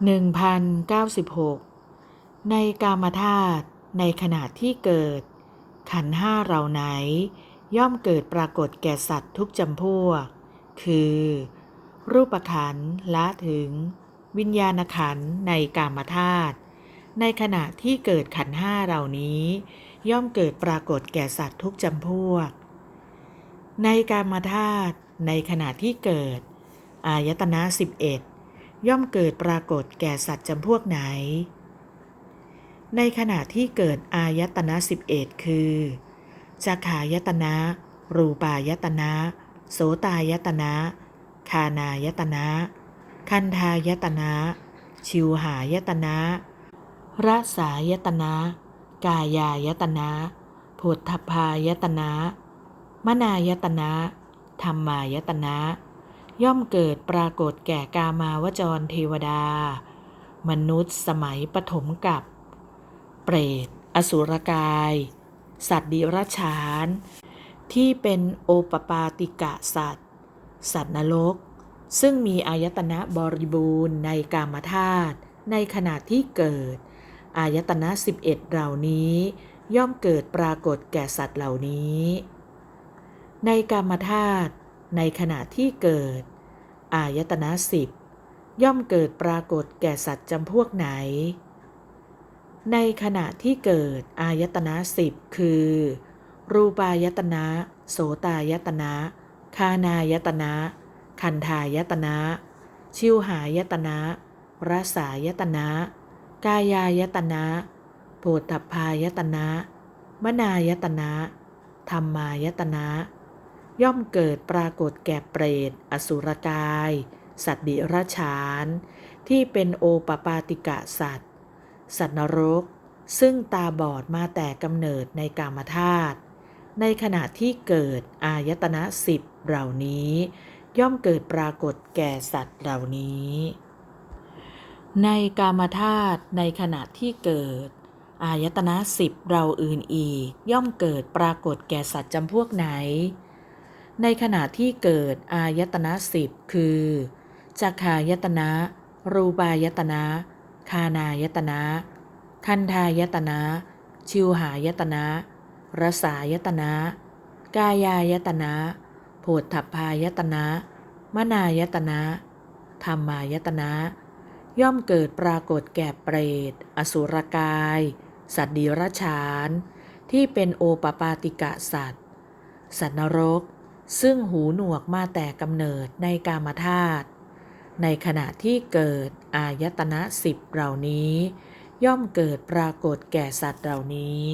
1096 ในกามธาตุในขณะที่เกิด ขันห้าเหล่าไหน ย่อมเกิดปรากฏแก่สัตว์ทุกจำพวก คือ รูปขันธ์ละถึง วิญญาณขันในกามธาตุในขณะที่เกิดขันห้าเหล่านี้ ย่อมเกิดปรากฏแก่สัตว์ทุกจำพวก ในกามธาตุในขณะที่เกิด อายตนะ11 ย่อมเกิดปรากฏแก่สัตว์จำพวกไหน ในขณะที่เกิดอายตนะ11 คือจักขายตนะ รูปายตนะ โสตายตนะ คานายตนะ คันทายตนะ ชิวหายตนะรสายตนะ กายายตนะผุทพายตนะ มนายตนะ ธรรมายตนะ ย่อมเกิดปรากฏแก่กามาวจรเทวดา มนุษย์สมัยปฐมกับ เปรต อสุรกาย สัตว์ดิรัจฉาน ที่เป็นโอปปาติกะสัตว์ สัตว์นรก ซึ่งมีอายตนะบริบูรณ์ในกามธาตุในขณะที่เกิด อายตนะ 11 เหล่านี้ย่อมเกิดปรากฏแก่สัตว์เหล่านี้ ในกามธาตุ ในขณะที่เกิด อายตนะสิบย่อมเกิดปรากฏแก่สัตว์จำพวกไหน ในขณะที่เกิด อายตนะสิบคือ รูปายตนะ โสตายตนะ คานายตนะ คันทายตนะ ชิวหายตนะรสายตนะ กายายตนะโพธพายตนะ มนายตนะ ธรรมายตนะ ย่อมเกิดปรากฏแก่เปรต อสุรกาย สัตว์ดิรัจฉาน ที่เป็นโอปปาติกะสัตว์ สัตว์นรก ซึ่งตาบอดมาแต่กำเนิดในกามธาตุ ในขณะที่เกิดอายตนะสิบเหล่านี้ ย่อมเกิดปรากฏแก่สัตว์เหล่านี้ ในกามธาตุในขณะที่เกิดอายตนะสิบเราอื่นอีก ย่อมเกิดปรากฏแก่สัตว์จำพวกไหน ในขณะที่เกิดอายตนะสิบคือจักขายตนะ รูปายตนะ คานายตนะ คันทายตนะ ชิวหายตนะ รสายตนะ กายายตนะโผฏฐัพพายตนะ มนายตนะ ธรรมายตนะ ย่อมเกิดปรากฏแก่เปรต อสุรกาย สัตว์ดิรัจฉาน ที่เป็นโอปปาติกะสัตว์ สัตว์นรก ซึ่งหูหนวกมาแต่กำเนิดในกามธาตุในขณะที่เกิดอายตนะสิบเหล่านี้ ย่อมเกิดปรากฏแก่สัตว์เหล่านี้